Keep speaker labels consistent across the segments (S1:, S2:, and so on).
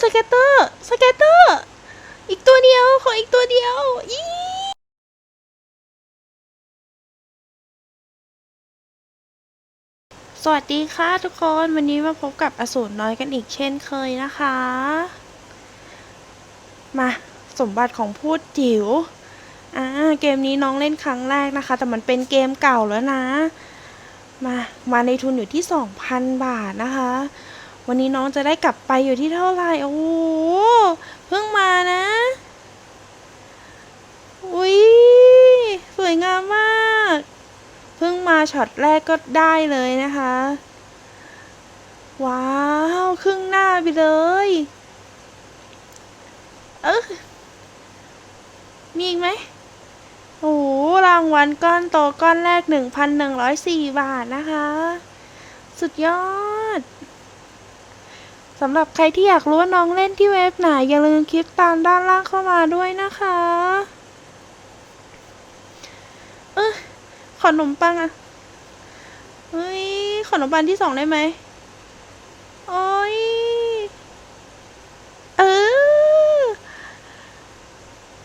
S1: สเก็ตเตอร์ สเก็ตเตอร์ อีกตัวเดียว ขออีกตัวเดียวอีสวัสดีค่ะทุกคน วันนี้มาพบกับอสูรน้อยกันอีกเช่นเคยนะคะ มาสมบัติของพูดจิ๋วอ่าเกมนี้น้องเล่นครั้งแรกนะคะ แต่มันเป็นเกมเก่าแล้วนะ มา มาในทุนอยู่ที่ 2,000 บาทนะคะ วันนี้น้องจะได้กลับไปอยู่ที่เท่าไหร่ โอ้โห เพิ่งมานะ อุ้ยสวยงามมาก เพิ่งมาช็อตแรกก็ได้เลยนะคะ ว้าว ครึ่งหน้าไปเลย เออมีอีกไหมโอ้โหรางวัลก้อนโตก้อนแรก 1,104 บาทนะคะ สุดยอด สำหรับใครที่อยากรู้ว่าน้องเล่นที่เว็บไหน อย่าลืมคลิปตามด้านล่างเข้ามาด้วยนะคะเออขอนมปังอะเฮ้ยขนมปังที่สองได้ไหมโอ้ยเออ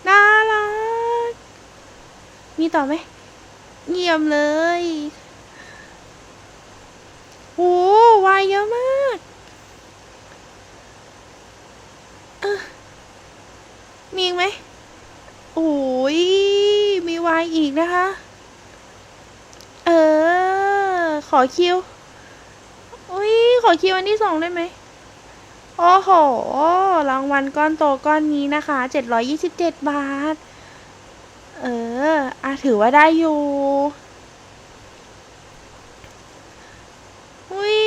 S1: น่ารัก มีต่อไหมเยี่ยมเลยโอ้วายเยอะมาก เออ มีอีกไหมโอ้ยมีวายอีกนะคะ เออ ขอคิวอุ้ยขอคิวอันที่สองได้ไหมโอ้โห รางวัลก้อนโตก้อนนี้นะคะ727บเจ็ดบาท เอออะถือว่าได้อยู่อุ้ย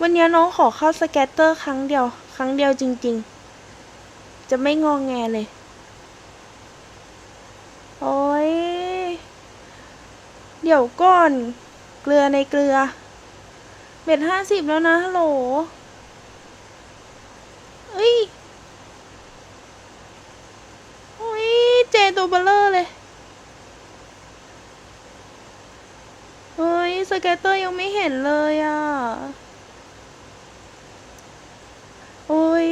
S1: วันนี้น้องขอเข้าสแกตเตอร์ครั้งเดียว รั้งเดียวจริง ๆ จะไม่งองแงเลย โอ้ย เดี๋ยวก่อน เกลือในเกลือ เบ็ดห้าสิบแล้วนะฮัลโหลเอ้ยโอ้ย เจตัวเบลเลอร์เลยเฮ้ย สเกตเตอร์ยังไม่เห็นเลยอะ โอ้ย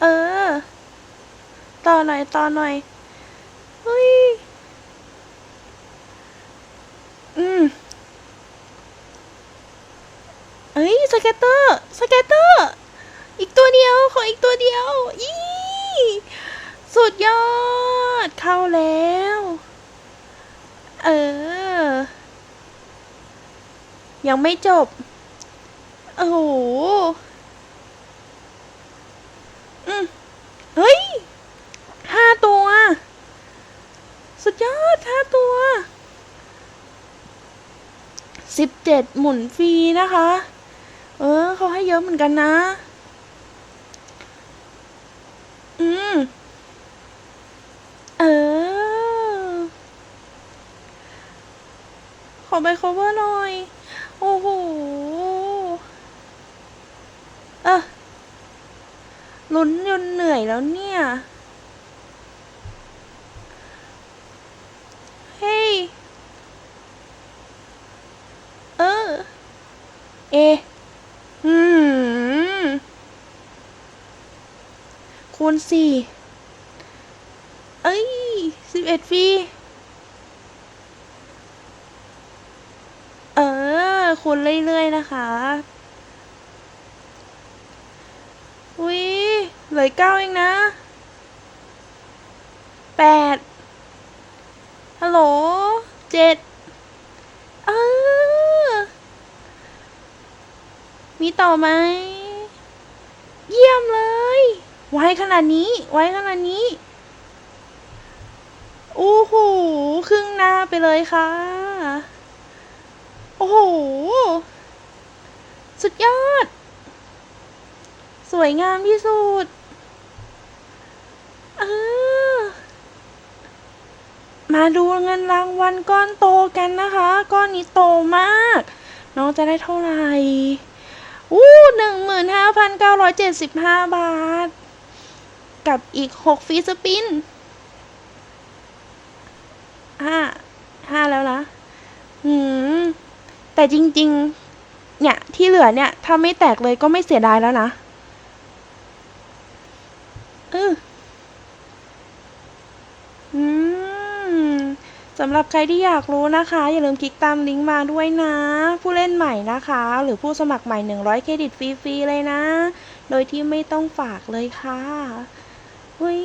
S1: เออ ต่ อหน่อยต่อหน่อยเฮ้ยอืมเอ้ยสเก็ตเตอร์สเก็ตเตอร์ อีกตัวเดียวขออีกตัวเดียวอีสุดยอด เข้าแล้ว เออ ยังไม่จบ โอ้โห อืม เฮ้ย ห้าตัว สุดยอดห้าตัว สิบเจ็ดหมุนฟรีนะคะ เออเขาให้เยอะเหมือนกันนะ อืม เออ ขอไป cover หน่อย โอ้โห เออลุ้นจนเหนื่อยแล้วเนี่ย เฮ้ย เออ เอ อืม คูณสี่เอ้ยสิบเอ็ดฟรีเออ คูณเรื่อยๆ นะคะอุ้ยเหลือเก้าเองนะแปดฮัลโหลเจ็ด เออ มีต่อไหม เยี่ยมเลย ไวขนาดนี้ ไวขนาดนี้โอ้โหครึ่งหน้าไปเลยค่ะ โอ้โห สุดยอด สวยงามที่สุดเออมาดูเงินรางวัลก้อนโตกันนะคะ ก้อนนี้โตมาก น้องจะได้เท่าไหร่ อู้หนึ่งหมื่นห้าพันเก้าร้อยเจ็ดสิบห้าบาท กับอีกหกฟีสปินห้าห้าแล้วนะอืม แต่จริง ๆ เนี่ย ที่เหลือเนี่ย ถ้าไม่แตกเลยก็ไม่เสียดายแล้วนะเอออืม สำหรับใครที่อยากรู้นะคะ อย่าลืมคลิกตามลิงก์มาด้วยนะ ผู้เล่นใหม่นะคะ หรือผู้สมัครใหม่ 100 เครดิตฟรี ๆ เลยนะ โดยที่ไม่ต้องฝากเลยค่ะอุ้ย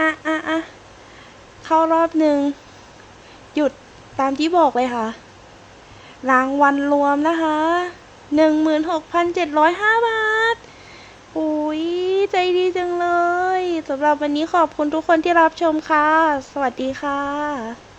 S1: อะอะอะเข้ารอบหนึ่งหยุดตามที่บอกเลยค่ะ รางวัลรวมนะคะ 16,705 บาท อุ้ย ใจดีจังเลยสำหรับวันนี้ขอบคุณทุกคนที่รับชมค่ะ สวัสดีค่ะ